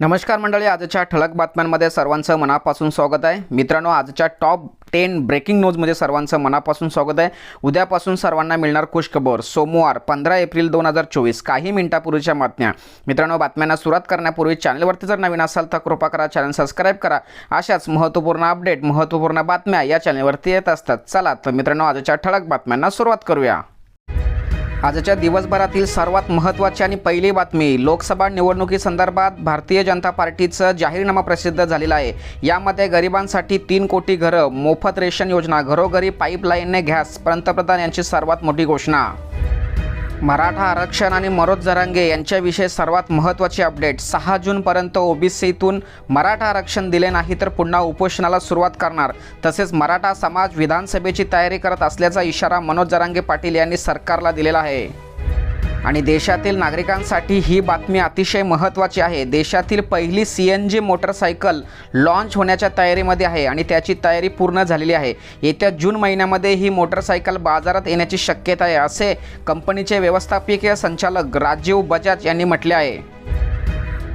नमस्कार मंडळी आजच्या ठळक बातम्यांमध्ये सर्वांचं मनापासून स्वागत आहे. मित्रांनो आजच्या टॉप टेन ब्रेकिंग न्यूजमध्ये सर्वांचं मनापासून स्वागत आहे. उद्यापासून सर्वांना मिळणार खुशखबर. सोमवार पंधरा एप्रिल दोन हजार चोवीस. काही मिनिटापूर्वीच्या बातम्या. मित्रांनो बातम्यांना सुरुवात करण्यापूर्वी चॅनलवरती जर नवीन असाल तर कृपा करा चॅनल सबस्क्राईब करा. अशाच महत्त्वपूर्ण अपडेट महत्त्वपूर्ण बातम्या या चॅनलवरती येत असतात. चला तर मित्रांनो आजच्या ठळक बातम्यांना सुरुवात करूया. आजच्या दिवसभरातील सर्वात महत्त्वाची आणि पहिली बातमी लोकसभा निवडणुकीसंदर्भात भारतीय जनता पार्टीचं जाहीरनामा प्रसिद्ध झालेला आहे. यामध्ये गरिबांसाठी तीन कोटी घरं मोफत रेशन योजना घरोघरी पाईपलाईनने गॅस पंतप्रधान यांची सर्वात मोठी घोषणा. मराठा आरक्षण आणि मनोज जरांगे यांच्याविषयी सर्वात महत्त्वाची अपडेट. सहा जूनपर्यंत ओबीसीतून मराठा आरक्षण दिले नाही तर पुन्हा उपोषणाला सुरुवात करणार. तसेच मराठा समाज विधानसभेची तयारी करत असल्याचा इशारा मनोज जरांगे पाटील यांनी सरकारला दिलेला आहे. आणि देशातील नागरिकांसाठी ही बातमी अतिशय महत्त्वाची आहे. देशातील पहिली C N G motorcycle launch होण्याच्या तयारीमध्ये आहे आणि त्याची तयारी पूर्ण झालेली आहे. येत्या जून महिन्यामध्ये ही मोटरसायकल बाजारात येण्याची शक्यता आहे असे कंपनीचे व्यवस्थापकीय संचालक राजीव बजाज यांनी म्हटले आहे.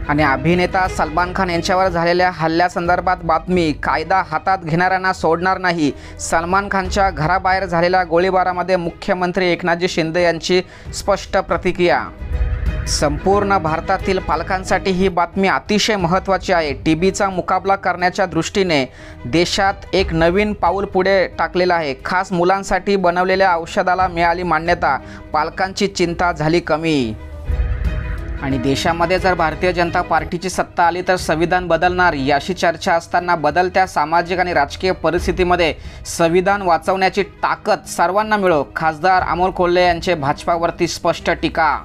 आणि अभिनेता सलमान खान यांच्यावर झालेल्या हल्ल्यासंदर्भात बातमी कायदा हातात घेणाऱ्यांना सोडणार नाही. सलमान खानच्या घराबाहेर झालेल्या गोळीबारामध्ये मुख्यमंत्री एकनाथजी शिंदे यांची स्पष्ट प्रतिक्रिया. संपूर्ण भारतातील पालकांसाठी ही बातमी अतिशय महत्त्वाची आहे. टी बीचा मुकाबला करण्याच्या दृष्टीने देशात एक नवीन पाऊल पुढे टाकलेलं आहे. खास मुलांसाठी बनवलेल्या औषधाला मिळाली मान्यता. पालकांची चिंता झाली कमी. आणि देशामध्ये जर भारतीय जनता पार्टीची सत्ता आली तर संविधान बदलणार याशी चर्चा असताना बदलत्या सामाजिक आणि राजकीय परिस्थितीमध्ये संविधान वाचवण्याची ताकद सर्वांना मिळो. खासदार अमोल कोल्हे यांचे भाजपावरती स्पष्ट टीका.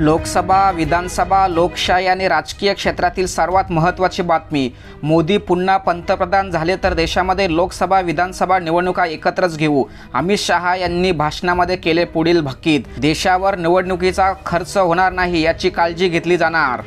लोकसभा विधानसभा लोकशाही आणि राजकीय क्षेत्रातील सर्वात महत्त्वाची बातमी. मोदी पुन्हा पंतप्रधान झाले तर देशामध्ये लोकसभा विधानसभा निवडणुका एकत्रच घेऊ. अमित शहा यांनी भाषणामध्ये केले पुढील भक्कीत देशावर निवडणुकीचा खर्च होणार नाही याची काळजी घेतली जाणार.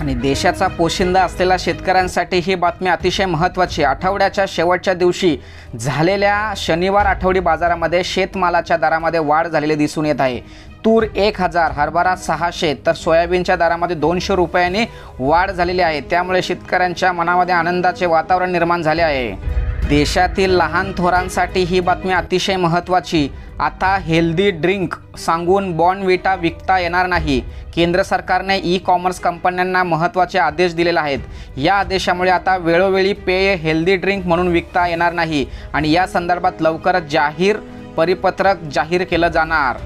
आणि देशाचा पोशिंदा असलेल्या शेतकऱ्यांसाठी ही बातमी अतिशय महत्त्वाची. आठवड्याच्या शेवटच्या दिवशी झालेल्या शनिवार आठवडी बाजारामध्ये शेतमालाच्या दरामध्ये वाढ झालेली दिसून येत आहे. तूर एक हजार हरभरा सहाशे तर सोयाबीनच्या दरामध्ये दोनशे रुपयांनी वाढ झालेली आहे. त्यामुळे शेतकऱ्यांच्या मनामध्ये आनंदाचे वातावरण निर्माण झाले आहे. देशातील लहान थोरांसाठी ही बातमी अतिशय महत्त्वाची. आता हेल्दी ड्रिंक सांगून बॉर्नविटा विकता येणार नाही. केंद्र सरकारने ई कॉमर्स कंपन्यांना महत्त्वाचे आदेश दिलेले आहेत. या आदेशामुळे आता वेळोवेळी पेय हेल्दी ड्रिंक म्हणून विकता येणार नाही आणि या संदर्भात लवकरच जाहीर परिपत्रक जाहीर केलं जाणार.